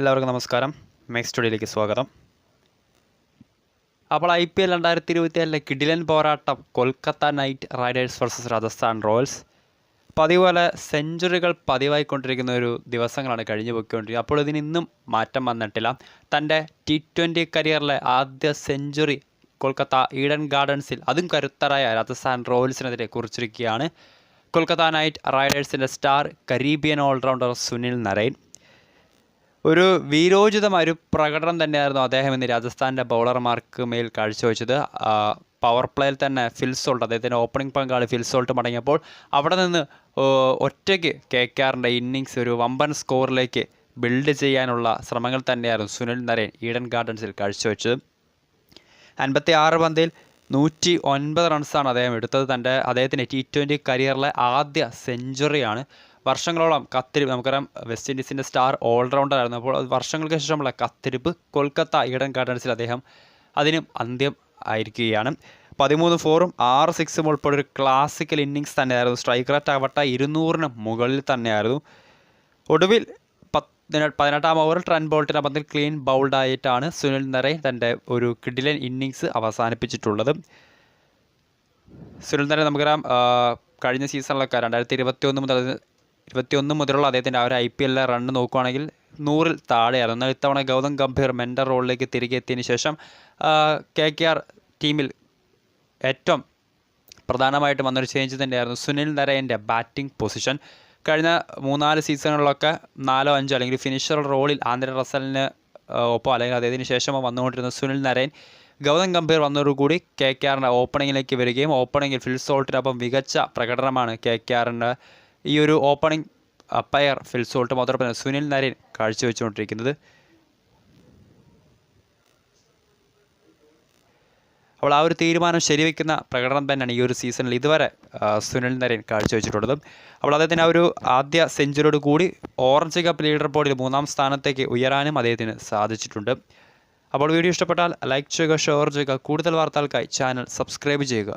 എല്ലാവർക്കും നമസ്കാരം. മെക്സ് സ്റ്റുഡിയോയിലേക്ക് സ്വാഗതം. അപ്പോൾ ഐ പി എൽ രണ്ടായിരത്തി ഇരുപത്തി ഏഴിലെ കിഡിലൻ പോരാട്ടം Kolkata Knight Riders versus Rajasthan Royals പതിപോലെ സെഞ്ചുറികൾ പതിവായിക്കൊണ്ടിരിക്കുന്ന ഒരു ദിവസങ്ങളാണ് കഴിഞ്ഞു പോയിക്കൊണ്ടിരിക്കുന്നത് അപ്പോൾ ഇതിനിന്നും മാറ്റം വന്നിട്ടില്ല. തന്റെ ടി ട്വന്റി കരിയറിലെ ആദ്യ സെഞ്ചുറി കൊൽക്കത്ത ഈഡൻ ഗാർഡൻസിൽ അതും കരുത്തരായ രാജസ്ഥാൻ റോയൽസിനെതിരെ കുറിച്ചിരിക്കുകയാണ് Kolkata knight റൈഡേഴ്സിന്റെ star Caribbean allrounder Sunil Narine. ഒരു വീരോചിതമായ ഒരു പ്രകടനം തന്നെയായിരുന്നു അദ്ദേഹം ഇന്ന് രാജസ്ഥാന്റെ ബൗളർമാർക്ക് മേൽ കാഴ്ചവെച്ചത്. പവർ പ്ലേയിൽ തന്നെ ഫിൽസോൾട്ട് അദ്ദേഹത്തിന്റെ ഓപ്പണിംഗ് പങ്കാളി ഫിൽസോൾട്ട് മടങ്ങിയപ്പോൾ അവിടെ നിന്ന് ഒറ്റയ്ക്ക് കെ കെ ഇന്നിങ്സ് ഒരു വമ്പൻ സ്കോറിലേക്ക് ബിൽഡ് ചെയ്യാനുള്ള ശ്രമങ്ങൾ തന്നെയായിരുന്നു സുനിൽ നരേൻ ഈഡൻ ഗാർഡൻസിൽ കാഴ്ചവെച്ചത്. അൻപത്തി ആറ് പന്തിൽ നൂറ്റി ഒൻപത് റൺസാണ് അദ്ദേഹം എടുത്തത്. തന്റെ അദ്ദേഹത്തിന്റെ ടി ട്വന്റി കരിയറിലെ ആദ്യ സെഞ്ചുറിയാണ് വർഷങ്ങളോളം കത്തിരിപ്പ് നമുക്കറിയാം വെസ്റ്റ് ഇൻഡീസിന്റെ സ്റ്റാർ ഓൾറൗണ്ടർ ആയിരുന്നു. അപ്പോൾ വർഷങ്ങൾക്ക് ശേഷമുള്ള കത്തിരിപ്പ് കൊൽക്കത്ത ഈഡൻ ഗാർഡൻസിൽ അദ്ദേഹം അതിനും അന്ത്യം ആയിരിക്കുകയാണ്. പതിമൂന്ന് ഫോറും ആറ് സിക്സും ഉൾപ്പെടെ ഒരു ക്ലാസിക്കൽ ഇന്നിങ്സ് തന്നെയായിരുന്നു. സ്ട്രൈക്ക് റേറ്റ് ആവട്ടെ ഇരുന്നൂറിന് മുകളിൽ തന്നെയായിരുന്നു. ഒടുവിൽ പതിനെട്ടാം ഓവറിൽ ട്രൻ ബോൾട്ടിന്റെ പന്തിൽ ക്ലീൻ ബൗൾഡായിട്ടാണ് സുനിൽ നരൈൻ തന്റെ ഒരു കിഡിലൻ ഇന്നിങ്സ് അവസാനിപ്പിച്ചിട്ടുള്ളത്. സുനിൽ നരൈൻ നമുക്കറിയാം കഴിഞ്ഞ സീസണിലൊക്കെ രണ്ടായിരത്തി ഇരുപത്തി ഒന്ന് മുതൽ ഇരുപത്തിയൊന്ന് മുതലുള്ള അദ്ദേഹത്തിന്റെ ആ ഒരു ഐ പി എല്ലിലെ റണ്ണ് നോക്കുകയാണെങ്കിൽ നൂറിൽ താഴെയായിരുന്നു എന്നാൽ ഇത്തവണ ഗൗതം ഗംഭീർ മെൻഡർ റോളിലേക്ക് തിരികെ എത്തിയതിന് ശേഷം കെ കെ ആർ ടീമിൽ ഏറ്റവും പ്രധാനമായിട്ടും വന്നൊരു ചേഞ്ച് തന്നെയായിരുന്നു സുനിൽ നരയന്റെ ബാറ്റിംഗ് പൊസിഷൻ കഴിഞ്ഞ മൂന്നാൽ സീസണുകളിലൊക്കെ നാലോ അഞ്ചോ അല്ലെങ്കിൽ ഫിനിഷർ റോളിൽ ആന്ധ്ര റസലിന് ഒപ്പം അല്ലെങ്കിൽ അദ്ദേഹത്തിന് ശേഷമോ വന്നുകൊണ്ടിരുന്ന സുനിൽ നരയൻ ഗൗതം ഗംഭീർ വന്നതോടുകൂടി കെ കെ ആറിന്റെ ഓപ്പണിങ്ങിലേക്ക് വരികയും ഓപ്പണിങ്ങിൽ ഫിൽ സോൾട്ടിനൊപ്പം മികച്ച പ്രകടനമാണ് കെ കെ ആറിന്റെ ഈ ഒരു ഓപ്പണിംഗ് അപ്പയർ ഫിൽസോൾട്ട് മാത്രമല്ല സുനിൽ നരയൻ കാഴ്ചവെച്ചുകൊണ്ടിരിക്കുന്നത്. അപ്പോൾ ആ ഒരു തീരുമാനം ശരിവെക്കുന്ന പ്രകടനം തന്നെയാണ് ഈ ഒരു സീസണിൽ ഇതുവരെ സുനിൽ നരേൻ കാഴ്ചവെച്ചിട്ടുള്ളത്. അപ്പോൾ അദ്ദേഹത്തിന് ആ ഒരു ആദ്യ സെഞ്ചുറിയോട് കൂടി ഓറഞ്ച് കപ്പ് ലീഡർ ബോർഡിൽ മൂന്നാം സ്ഥാനത്തേക്ക് ഉയരാനും അദ്ദേഹത്തിന് സാധിച്ചിട്ടുണ്ട്. അപ്പോൾ വീഡിയോ ഇഷ്ടപ്പെട്ടാൽ ലൈക്ക് ചെയ്യുക ഷെയർ ചെയ്യുക കൂടുതൽ വാർത്തകൾക്കായി ചാനൽ സബ്സ്ക്രൈബ് ചെയ്യുക.